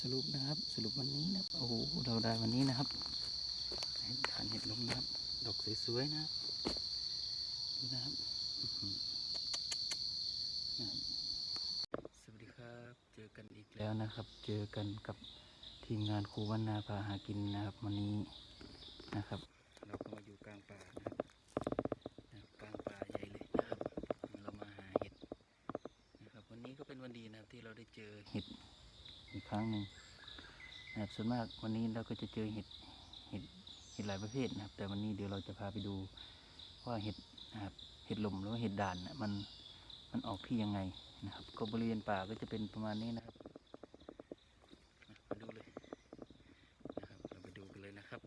สรุปนะครับ สรุปวันนี้นะโอ้โหเราได้วันนี้นะครับเห็ดทานเห็ดลมนะครับ ดอกสวยๆนะดูนะครับสวัสดีครับ เจอกันอีกแล้วนะครับ เจอกันกับทีมงานครูวันนาพาหากินนะครับวันนี้นะครับ เราก็มาอยู่กลางป่านะครับนะครับกลางป่าใหญ่เลยนะครับ เรามาหาเห็ดนะครับ วันนี้ก็เป็นวันดีนะครับที่เราได้เจอเห็ด อีกครั้งหนึ่งนะครับส่วนมากวันนี้เราก็จะเจอเห็ดเห็ดเห็ดหลายประเภทนะครับ แต่วันนี้เดี๋ยวเราจะพาไปดูว่าเห็ดนะครับเห็ดลมหรือว่าเห็ดด่านนะมันมันออกที่ยังไงนะครับ ก็บริเวณป่าก็จะเป็นประมาณนี้นะครับมาดูเลยนะครับเราไปดูกันเลยนะครับ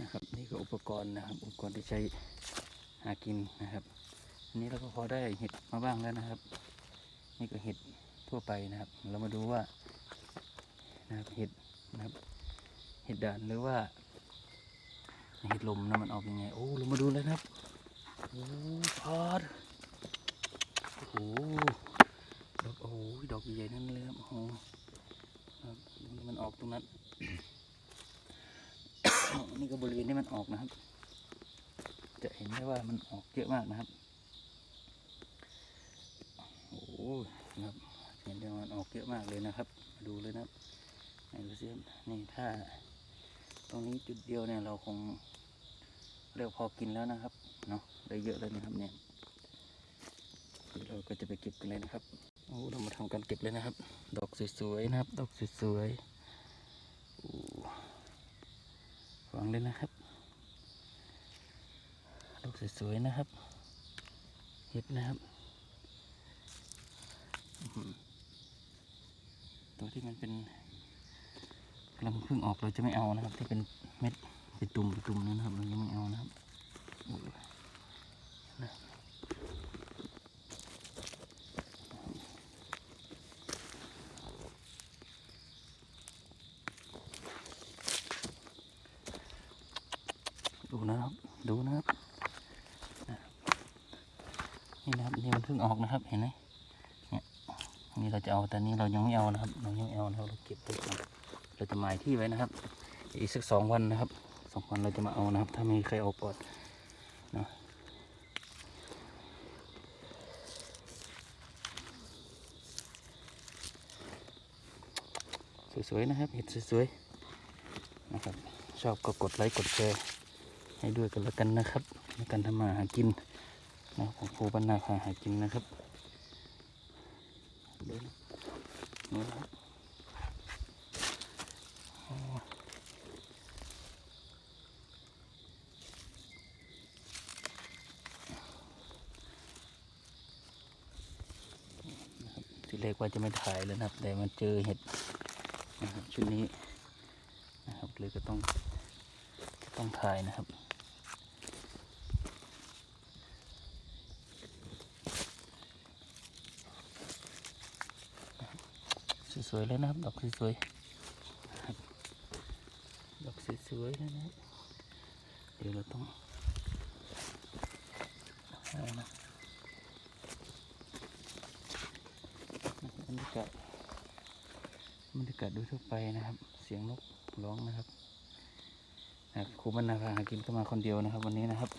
นะครับ นี่ก็อุปกรณ์นะครับ อุปกรณ์ที่ใช้หากินนะครับอันนี้เราก็พอได้เห็ดมาบ้างแล้วนะครับ นี่ก็เห็ดทั่วไปนะครับ เรามาดูว่านะครับเห็ดนะครับเห็ดด่านหรือว่าเห็ดลมนะมันออกยังไงโอ้เรามาดูเลยนะครับโอ้พอดโอ้โหดอกโอ้ดอกใหญ่นั่นเลยครับโอ้โหมันออกตรงนั้นนี่ก็บริเวณที่มันออกนะครับ จะเห็นได้ว่ามันออกเยอะมากนะครับ อ้นะครับเห็นได้ว่ามันออกเยอะมากเลยนะครับ มาดูเลยนะครับไหนดูซิครับนี่ถ้า ตรงนี้จุดเดียวเนี่ยเราคงเรียกพอกินแล้วนะครับเนาะได้เยอะเลยนะครับเนี่ยเดี๋ยวเราก็จะไปเก็บกันเลยนะครับโอ้เรามาทำการเก็บเลยนะครับ ดอกสวยๆนะครับ ดอกสวยๆโอ้วางเลยนะครับ ดอกสวยๆนะครับเห็ดนะครับอื้อหือตัว ที่มันเป็นกำลังเพิ่งออกเราจะไม่เอานะครับ ที่เป็นเม็ดเป็นตุ่มเป็นตุ่มนั่นนะครับเรายังไม่เอานะครับดูนะครับ ดูนะครับ นี่นะครับนี่มันเพิ่งออกนะครับ เห็นไหม นี่เราจะเอาแต่นี้เรายังไม่เอานะครับ เรายังไม่เอานะครับเราเก็บไว้ก่อนเราจะหมายที่ไว้นะครับ อีกสักสองวันนะครับสองวันเราจะมาเอานะครับ ถ้าไม่มีใครเอาก่อนเนะสวยๆนะครับเห็ดสวยๆนะครับ ชอบก็กดไลค์กดแชร์ให้ด้วยกันแล้วกันนะครับในการทำมาหากินนะของครูบรรณาพาหากินนะครับเดินนี่นะครับโอ้นะครับที่ แรกว่าจะไม่ถ่ายแล้วนะครับ แต่มันเจอเห็ดนะครับชุดนี้นะครับเลยก็ต้องต้องถ่ายนะครับสวยๆเลยนะครับดอกสวยๆดอกสวยๆเลยนะเดี๋ยวเราต้องเอานะบรรยา กาศบรรยากาศโดยทั่วไปนะครับ เสียงนกร้องนะครับนะคครูบรรณาพาหากินก็มาคนเดียวนะครับ วันนี้นะครับ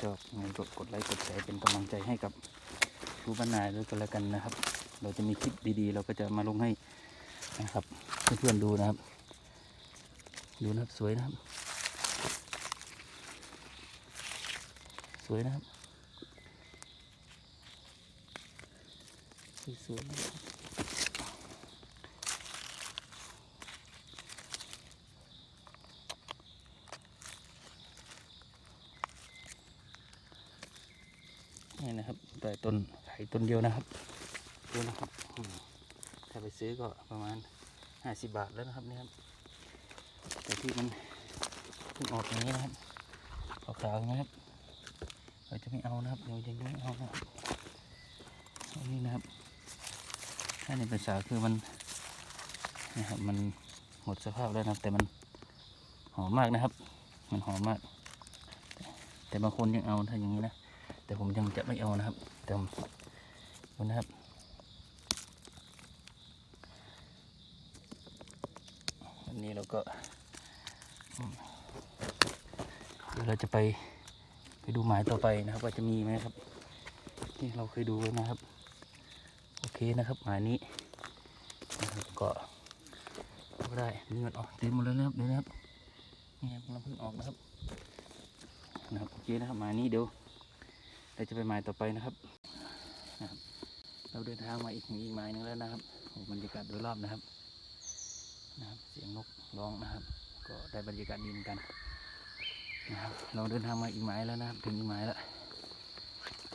ชอบไงกดกดไลค์กดแชร์เป็นกำลังใจให้กับครูบรรณาด้วยกันแล้วกันนะครับ เราจะมีคลิปดีๆ เราก็จะมาลงให้นะครับเพื่อนๆดูนะครับ ดูนะครับสวยนะครับ สวยนะครับ สวยๆนี่นะครับแต่ต้นไผ่ต้นเดียวนะครับดูนะครับถ้าไปซื้อก็ประมาณห้าสิบบาทแล้วนะครับนี่ครับแต่ที่มันเพิ่งออกอย่างนี้นะครับขาวๆอย่างนะครับเราจะไม่เอานะครับเรายังไม่เอานะครับอันนี้นะครับ ถ้าในภาษาคือมันนะครับมันหมดสภาพแล้วนะแต่มันหอมมากนะครับ มันหอมมาก แต่บางคนยังเอาถ้าอย่างนี้นะแต่ผมยังจะไม่เอานะครับเต่ผมนะครับวันนี้เราก็เดี๋ยวเราจะไปไปดูหมายต่อไปนะครับ ว่าจะมีไหมครับ ที่เราเคยดูไว้นะครับ เคนะครับหมายนี้นะครับก็ก็ได้นี่มันออกเต็มหมดแล้วนะครับเดี๋ยวนะครับนี่ครับเราเพิ่งออกนะครับนะครับโอเคนะครับมานี้เดี๋ยวเราจะไปหมายต่อไปนะครับนะครับ เราเดินทางมาอีกอีกหมายนึงแล้วนะครับโอ้บรรยากาศโดยรอบนะครับนะครับ เสียงนกร้องนะครับ ก็ได้บรรยากาศดีเหมือนกันนะครับ เราเดินทางมาอีกหมายแล้วนะครับ ถึงอีกหมายแล้ว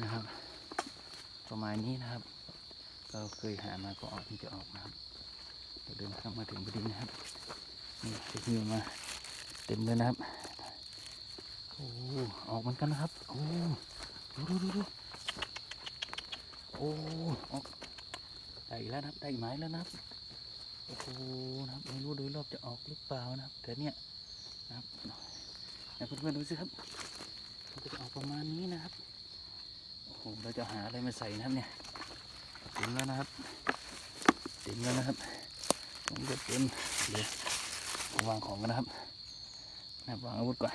นะครับ ประมาณนี้นะครับ เราเคยหามาก็ออกที่จะออกนะครับเราเดินทามาถึงพอดีนะครับนี่จะหิวมาเต็มเลยนะครับโอ้ออกเหมือนกันนะครับโอ้ดูดูดูดูโอ้ออกได้แล้วนะครับได้ไม้แล้วนะครับโอ้โหนะครับไม่รู้โดยรอบจะออกหรือเปล่านะครับแต่เนี่ยนะครับนะเพื่อนๆดูสิครับมันจะออกประมาณนี้นะครับโอ้โหเราจะหาอะไรมาใส่นะครับเนี่ย ต็มแล้วนะครับเต็มแล้วนะครับผมก็เต็มเดี๋ยววางของกันนะครับนะวางอาวุธก่อน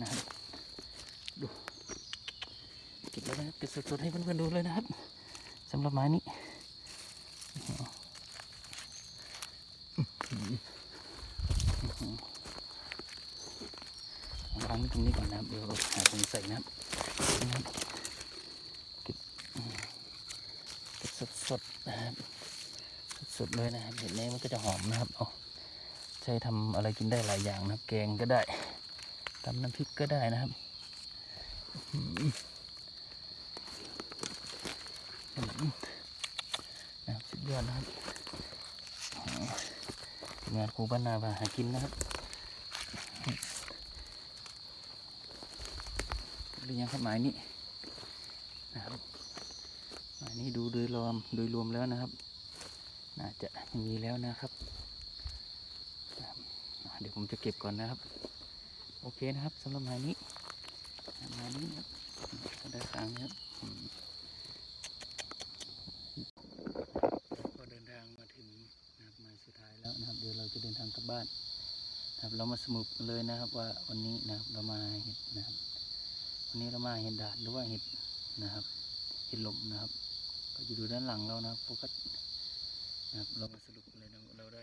นะครับดูเก็บแล้วนะครับเก็บสดๆให้เพื่อนๆดูเลยนะครับสำหรับไม้นี้วางตรงนี้ก่อนนะครับเดี๋ยวหาคนใส่นะครับนะครับ สดสดๆ นะครับสดเลยนะครับเห็ดนี้มันก็จะหอมนะครับเอาใช้ทำอะไรกินได้หลายอย่างนะครับ แกงก็ได้ทำน้ำพริกก็ได้นะครับอื้อหืออื้อหือนะครับสุดยอดนะครับงานครูบ้านนาพาหากินนะครับหรือยังครับหมายนี้นะครับ นี้ดูโดยรวมโดยรวมแล้วนะครับ น่าจะมีแล้วนะครับ เดี๋ยวผมจะเก็บก่อนนะครับ โอเคนะครับสำหรับมานี้มานี้นะครับได้ครั้งนะครับก็เดินทางมาถึงนะครับมายสุดท้ายแล้วนะครับ เดี๋ยวเราจะเดินทางกลับบ้านนะครับเรามาสรุปเลยนะครับว่าวันนี้นะครับเรามาเห็ดนะครับ วันนี้เรามาเห็ดดาดหรือว่าเห็ดนะครับเห็ดลมนะครับ ก็อยู่ดูด้านหลังเรานะครับโฟกัสนะครับเรามาสรุปเลยนะเราได้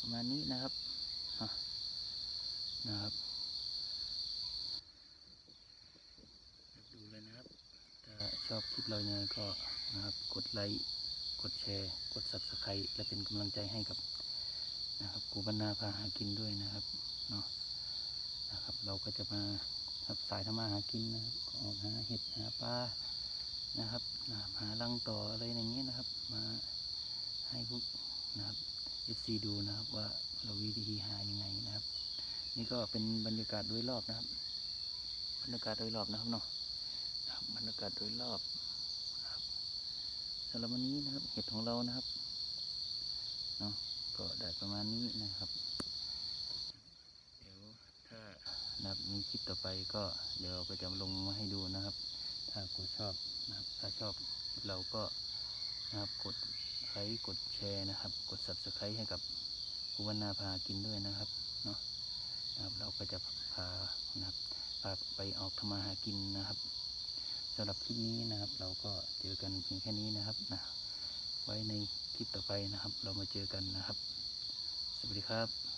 ประมาณนี้นะครับอะนะครับดูเลยนะครับ ถ้าชอบคลิปเรายังไงก็นะครับกดไลค์กดแชร์ กด subscribe และเป็นกำลังใจให้กับนะครับกูบรรณาพาหากินด้วยนะครับเนาะนะครับ เราก็จะมาครับสายทำมาหากินนะครับก็ออกหาเห็ดหาปลา นะครับหารังต่ออะไรอย่างเงี้ยนะครับ มาให้พวกนะครับ FC ดูนะครับว่าเราวิธีหายังไงนะครับ นี่ก็เป็นบรรยากาศโดยรอบนะครับ บรรยากาศโดยรอบนะครับเนาะบรรยากาศโดยรอบนะครับสำหรับวันนี้นะครับเห็ดของเรานะครับเนาะก็ได้ประมาณนี้นะครับ เดี๋ยวถ้านะครับมีคลิปต่อไปก็เดี๋ยวเราก็จะลงมาให้ดูนะครับ ถ้ากูชอบนะครับ ถ้าชอบเราก็นะครับกดไลค์กดแชร์นะครับ กด subscribe ให้กับกูวรรณาพากินด้วยนะครับเนาะนะครับเราก็จะพานะครับพาไปออกทำมาหากินนะครับสำหรับคลิปนี้นะครับ เราก็เจอกันเพียงแค่นี้นะครับนะไว้ในคลิปต่อไปนะครับ เรามาเจอกันนะครับ สวัสดีครับ